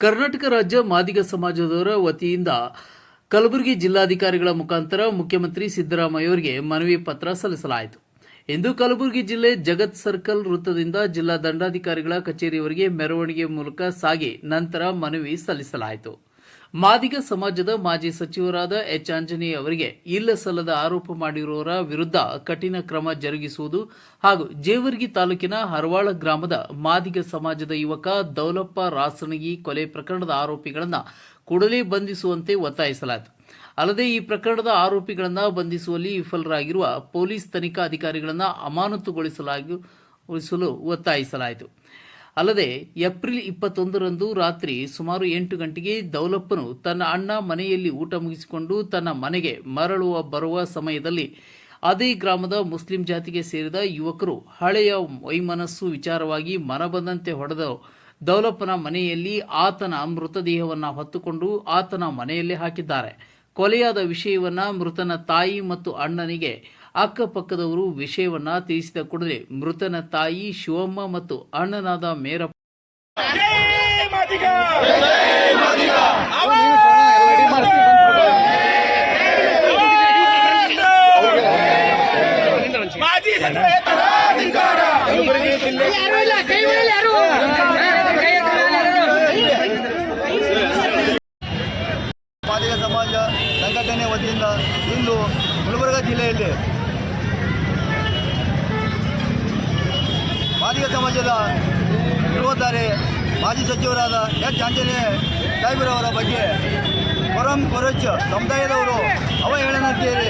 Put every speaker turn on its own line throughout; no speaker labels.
ಕರ್ನಾಟಕ ರಾಜ್ಯ ಮಾದಿಗ ಸಮಾಜದವರ ವತಿಯಿಂದ ಕಲಬುರಗಿ ಜಿಲ್ಲಾಧಿಕಾರಿಗಳ ಮುಖಾಂತರ ಮುಖ್ಯಮಂತ್ರಿ ಸಿದ್ದರಾಮಯ್ಯ ಅವರಿಗೆ ಮನವಿ ಪತ್ರ ಸಲ್ಲಿಸಲಾಯಿತು. ಇಂದು ಕಲಬುರಗಿ ಜಿಲ್ಲೆ ಜಗತ್ ಸರ್ಕಲ್ ವೃತ್ತದಿಂದ ಜಿಲ್ಲಾ ದಂಡಾಧಿಕಾರಿಗಳ ಕಚೇರಿಯವರಿಗೆ ಮೆರವಣಿಗೆ ಮೂಲಕ ಸಾಗಿ ನಂತರ ಮನವಿ ಸಲ್ಲಿಸಲಾಯಿತು. ಮಾದಿಗ ಸಮಾಜದ ಮಾಜಿ ಸಚಿವರಾದ ಎಚ್. ಆಂಜನೇಯ ಅವರಿಗೆ ಇಲ್ಲ ಸಲ್ಲದ ಆರೋಪ ಮಾಡಿರುವವರ ವಿರುದ್ಧ ಕಠಿಣ ಕ್ರಮ ಜರುಗಿಸುವುದು ಹಾಗೂ ಜೇವರ್ಗಿ ತಾಲೂಕಿನ ಹರವಾಳ ಗ್ರಾಮದ ಮಾದಿಗ ಸಮಾಜದ ಯುವಕ ದೌಲಪ್ಪ ರಾಸಣಗಿ ಕೊಲೆ ಪ್ರಕರಣದ ಆರೋಪಿಗಳನ್ನು ಕೂಡಲೇ ಬಂಧಿಸುವಂತೆ ಒತ್ತಾಯಿಸಲಾಯಿತು. ಅಲ್ಲದೆ ಈ ಪ್ರಕರಣದ ಆರೋಪಿಗಳನ್ನು ಬಂಧಿಸುವಲ್ಲಿ ವಿಫಲರಾಗಿರುವ ಪೊಲೀಸ್ ತನಿಖಾ ಅಧಿಕಾರಿಗಳನ್ನು ಅಮಾನತುಗೊಳಿಸಲಾಗಿಸಲು ಒತ್ತಾಯಿಸಲಾಯಿತು. ಅಲ್ಲದೆ ಏಪ್ರಿಲ್ ಇಪ್ಪತ್ತೊಂದರಂದು ರಾತ್ರಿ ಸುಮಾರು ಎಂಟು ಗಂಟೆಗೆ ದೌಲಪ್ಪನು ತನ್ನ ಅಣ್ಣ ಮನೆಯಲ್ಲಿ ಊಟ ಮುಗಿಸಿಕೊಂಡು ತನ್ನ ಮನೆಗೆ ಮರಳುವ ಬರುವ ಸಮಯದಲ್ಲಿ ಅದೇ ಗ್ರಾಮದ ಮುಸ್ಲಿಂ ಜಾತಿಗೆ ಸೇರಿದ ಯುವಕರು ಹಳೆಯ ವೈಮನಸ್ಸು ವಿಚಾರವಾಗಿ ಮನಬಂದಂತೆ ಹೊಡೆದ ದೌಲಪ್ಪನ ಮನೆಯಲ್ಲಿ ಆತನ ಮೃತದೇಹವನ್ನು ಹೊತ್ತುಕೊಂಡು ಆತನ ಮನೆಯಲ್ಲೇ ಹಾಕಿದ್ದಾರೆ. ಕೊಲೆಯಾದ ವಿಷಯವನ್ನ ಮೃತನ ತಾಯಿ ಮತ್ತು ಅಣ್ಣನಿಗೆ ಅಕ್ಕಪಕ್ಕದವರು ವಿಷಯವನ್ನ ತಿಳಿಸಿದ ಕೂಡಲೇ ಮೃತನ ತಾಯಿ ಶಿವಮ್ಮ ಮತ್ತು ಅಣ್ಣನಾದ ಮೇರಪ್ಪ.
ಸಮಾಜ ಸಂಘಟನೆ ವತಿಯಿಂದ ಇಂದು ಗುಲ್ಬರ್ಗ ಜಿಲ್ಲೆಯಲ್ಲಿ ಮಾದಿಗ ಸಮಾಜದ ಇರುವುದಾರೆ ಮಾಜಿ ಸಚಿವರಾದ ಎಚ್. ಆಂಜನೇಯ ಸಾಹೇಬರವರ ಬಗ್ಗೆ ಕೊರಂ ಕೊರಚ್ ಸಮುದಾಯದವರು ಅವಹೇಳನ ಕೇಳಿ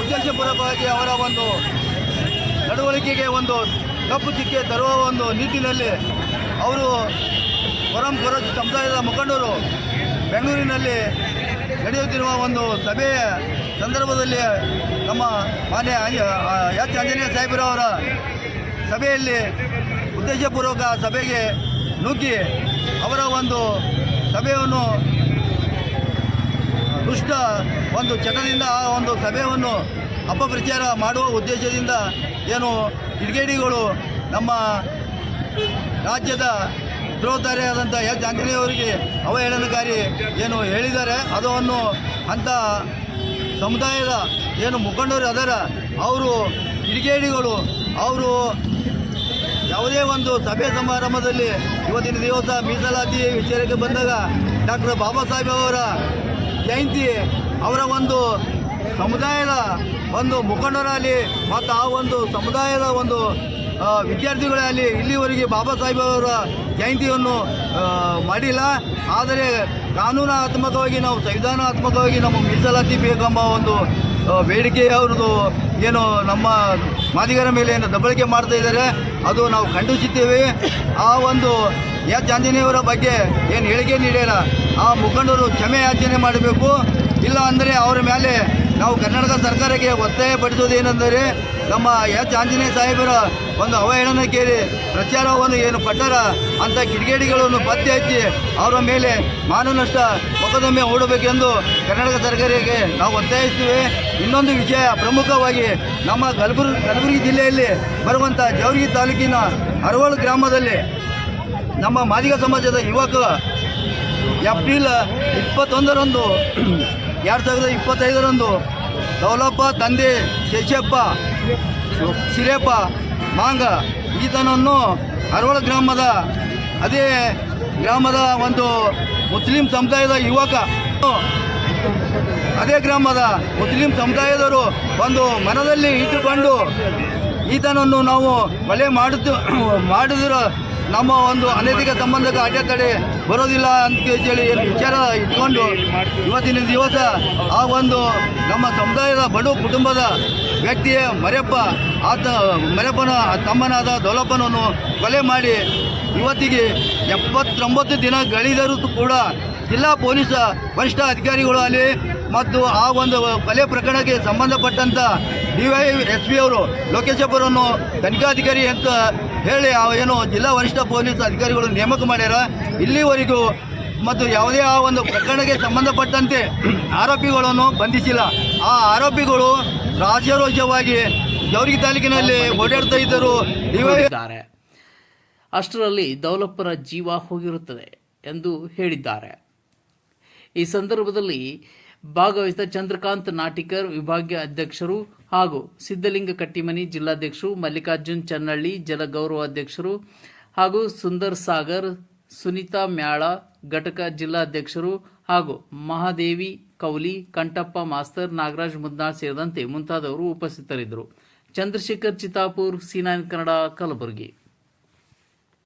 ಉದ್ದೇಶಪೂರ್ವಕವಾಗಿ ಅವರ ಒಂದು ನಡವಳಿಕೆಗೆ ಒಂದು ಕಪ್ಪು ಚಿಕ್ಕೆ ತರುವ ಒಂದು ನಿಟ್ಟಿನಲ್ಲಿ ಅವರು ಕೊರಂ ಕೊರಚ್ ಸಮುದಾಯದ ಮುಖಂಡರು ಬೆಂಗಳೂರಿನಲ್ಲಿ ನಡೆಯುತ್ತಿರುವ ಒಂದು ಸಭೆಯ ಸಂದರ್ಭದಲ್ಲಿ ನಮ್ಮ ಮಾನ್ಯ ಎಚ್. ಆಂಜನೇಯ ಸಾಹೇಬರವರ ಸಭೆಯಲ್ಲಿ ಉದ್ದೇಶಪೂರ್ವಕ ಸಭೆಗೆ ನುಗ್ಗಿ ಅವರ ಒಂದು ಸಭೆಯನ್ನು ದುಷ್ಟ ಒಂದು ಚಟದಿಂದ ಆ ಒಂದು ಸಭೆಯನ್ನು ಅಪಪ್ರಚಾರ ಮಾಡುವ ಉದ್ದೇಶದಿಂದ ಏನು ಕಿಡಿಗೇಡಿಗಳು ನಮ್ಮ ರಾಜ್ಯದ ಗೃಹಧಾರಿಯಾದಂಥ ಎಚ್. ಆಂಜನೇಯವರಿಗೆ ಅವಹೇಳನಕಾರಿ ಏನು ಹೇಳಿದ್ದಾರೆ, ಅದನ್ನು ಅಂಥ ಸಮುದಾಯದ ಏನು ಮುಖಂಡರು ಅದರ, ಅವರು ಕಿಡಿಗೇಡಿಗಳು ಅವರು ಯಾವುದೇ ಒಂದು ಸಭೆ ಸಮಾರಂಭದಲ್ಲಿ ಇವತ್ತಿನ ದಿವಸ ಮೀಸಲಾತಿ ವಿಚಾರಕ್ಕೆ ಬಂದಾಗ ಡಾಕ್ಟರ್ ಬಾಬಾ ಸಾಹೇಬ್ ಅವರ ಜಯಂತಿ ಅವರ ಒಂದು ಸಮುದಾಯದ ಒಂದು ಮುಖಂಡರಾಗಲಿ ಮತ್ತು ಆ ಒಂದು ಸಮುದಾಯದ ಒಂದು ವಿದ್ಯಾರ್ಥಿಗಳಾಗಲಿ ಇಲ್ಲಿವರೆಗೆ ಬಾಬಾ ಸಾಹೇಬ್ ಅವರ ಜಯಂತಿಯನ್ನು ಮಾಡಿಲ್ಲ. ಆದರೆ ಕಾನೂನಾತ್ಮಕವಾಗಿ ನಾವು, ಸಂವಿಧಾನಾತ್ಮಕವಾಗಿ ನಮ್ಮ ಮೀಸಲಾತಿ ಬೇಕೆಂಬ ಒಂದು ಬೇಡಿಕೆ ಅವ್ರದ್ದು ಏನು ನಮ್ಮ ಮಾದಿಗರ ಮೇಲೆ ಏನು ದಬ್ಬಳಿಕೆ ಮಾಡ್ತಾ ಇದ್ದಾರೆ, ಅದು ನಾವು ಖಂಡಿಸುತ್ತೇವೆ. ಆ ಒಂದು ಎಚ್ ಆಂಜನೇಯವರ ಬಗ್ಗೆ ಏನು ಹೇಳಿಕೆ ನೀಡ್ಯಾರ ಆ ಮುಖಂಡರು ಕ್ಷಮೆ ಯಾಚನೆ ಮಾಡಬೇಕು. ಇಲ್ಲ ಅಂದರೆ ಅವರ ಮೇಲೆ ನಾವು ಕರ್ನಾಟಕ ಸರ್ಕಾರಕ್ಕೆ ಒತ್ತಾಯ ಪಡಿಸೋದು ಏನೆಂದರೆ ನಮ್ಮ ಎಚ್. ಆಂಜನೇಯ ಸಾಹೇಬರ ಒಂದು ಅವಹೇಳನ ಕೇಳಿ, ಪ್ರಚಾರವನ್ನು ಏನು ಪಟ್ಟಾರ? ಅಂತ ಕಿಡಿಗೇಡಿಗಳನ್ನು ಪತ್ತೆ ಹಚ್ಚಿ ಅವರ ಮೇಲೆ ಮಾನನಷ್ಟ ಮೊಕದ್ದಮೆ ಹೂಡಬೇಕೆಂದು ಕರ್ನಾಟಕ ಸರ್ಕಾರಕ್ಕೆ ನಾವು ಒತ್ತಾಯಿಸ್ತೀವಿ ಇನ್ನೊಂದು ವಿಷಯ, ಪ್ರಮುಖವಾಗಿ ನಮ್ಮ ಕಲಬುರ್ ಕಲಬುರಗಿ ಜಿಲ್ಲೆಯಲ್ಲಿ ಬರುವಂಥ ಜವರ್ಗಿ ತಾಲೂಕಿನ ಅರವಳು ಗ್ರಾಮದಲ್ಲಿ ನಮ್ಮ ಮಾದಿಗ ಸಮಾಜದ ಯುವಕ ಏಪ್ರಿಲ್ ಇಪ್ಪತ್ತೊಂದರಂದು, ಎರಡು ಸಾವಿರದ ಇಪ್ಪತ್ತೈದರಂದು ದೌಲಪ್ಪ ತಂದೆ ಶೇಷಪ್ಪ, ಶಿರೇಪ್ಪ, ಮಾಂಗ, ಈತನನ್ನು ಅರವಳ ಗ್ರಾಮದ, ಅದೇ ಗ್ರಾಮದ ಒಂದು ಮುಸ್ಲಿಂ ಸಮುದಾಯದ ಯುವಕ. ಅದೇ ಗ್ರಾಮದ ಮುಸ್ಲಿಂ ಸಮುದಾಯದವರು ಒಂದು ಮನದಲ್ಲಿ ಇಟ್ಟುಕೊಂಡು ಈತನನ್ನು ನಾವು ಕೊಲೆ ಮಾಡುತ್ತ ಮಾಡಿದ್ರ ನಮ್ಮ ಒಂದು ಅನೈತಿಕ ಸಂಬಂಧಕ್ಕೆ ಅಡೆತಡೆ ಬರೋದಿಲ್ಲ ಅಂತ ಹೇಳಿ ವಿಚಾರ ಇಟ್ಕೊಂಡು ಇವತ್ತಿನ ದಿವಸ ಆ ಒಂದು ನಮ್ಮ ಸಮುದಾಯದ ಬಡು ಕುಟುಂಬದ ವ್ಯಕ್ತಿಯ ಮರೆಯಪ್ಪ ಆತ ಮರೆಪ್ಪನ, ತಮ್ಮನಾದ ದೊಲಪ್ಪನನ್ನು ಕೊಲೆ ಮಾಡಿ ಇವತ್ತಿಗೆ ಎಪ್ಪತ್ತೊಂಬತ್ತು ದಿನ ಗಳಿದರೂ ಕೂಡ ಜಿಲ್ಲಾ ಪೊಲೀಸ್ ವರಿಷ್ಠ ಅಧಿಕಾರಿಗಳು ಅಲ್ಲಿ ಮತ್ತು ಆ ಒಂದು ಕೊಲೆ ಪ್ರಕರಣಕ್ಕೆ ಸಂಬಂಧಪಟ್ಟಂಥ ಡಿ ವೈ ಎಸ್ ಪಿ ಅವರು ಲೋಕೇಶಪ್ಪರನ್ನು ತನಿಖಾಧಿಕಾರಿ ಅಂತ ಹೇಳಿ ಏನು ಜಿಲ್ಲಾ ವರಿಷ್ಠ ಪೊಲೀಸ್ ಅಧಿಕಾರಿಗಳು ನೇಮಕ ಮಾಡ್ಯಾರ, ಇಲ್ಲಿವರೆಗೂ ಮತ್ತು ಯಾವುದೇ ಆ ಒಂದು ಪ್ರಕರಣಕ್ಕೆ ಸಂಬಂಧಪಟ್ಟಂತೆ ಆರೋಪಿಗಳನ್ನು ಬಂಧಿಸಿಲ್ಲ. ಆ ಆರೋಪಿಗಳು ರಾಜ್ಯರೋಜ್ಯವಾಗಿ ಜವರ್ಗಿ ತಾಲೂಕಿನಲ್ಲಿ ಓಡಾಡ್ತಾ ಇದ್ದರು.
ಇದ್ದಾರೆ ಅಷ್ಟರಲ್ಲಿ ದೌಲಪ್ಪರ ಜೀವ ಹೋಗಿರುತ್ತದೆ ಎಂದು ಹೇಳಿದ್ದಾರೆ. ಈ ಸಂದರ್ಭದಲ್ಲಿ ಭಾಗವಹಿಸಿದ ಚಂದ್ರಕಾಂತ್ ನಾಟಿಕರ್ ವಿಭಾಗೀಯ ಅಧ್ಯಕ್ಷರು ಹಾಗೂ ಸಿದ್ದಲಿಂಗ ಕಟ್ಟಿಮನಿ ಜಿಲ್ಲಾಧ್ಯಕ್ಷರು, ಮಲ್ಲಿಕಾರ್ಜುನ್ ಚನ್ನಳ್ಳಿ ಜಲ ಗೌರವ ಅಧ್ಯಕ್ಷರು ಹಾಗೂ ಸುಂದರ್ ಸಾಗರ್, ಸುನೀತಾ ಮ್ಯಾಳ, ಘಟಕ ಜಿಲ್ಲಾಧ್ಯಕ್ಷರು ಹಾಗೂ ಮಹಾದೇವಿ ಕೌಲಿ ಕಂಟಪ್ಪ ಮಾಸ್ತರ್, ನಾಗರಾಜ್ ಮುದ್ನಾಳ್ ಸೇರಿದಂತೆ ಮುಂತಾದವರು ಉಪಸ್ಥಿತರಿದ್ದರು. ಚಂದ್ರಶೇಖರ್ ಚಿತಾಪುರ್ ಸೀನಾನ್ ಕನ್ನಡ, ಕಲಬುರಗಿ.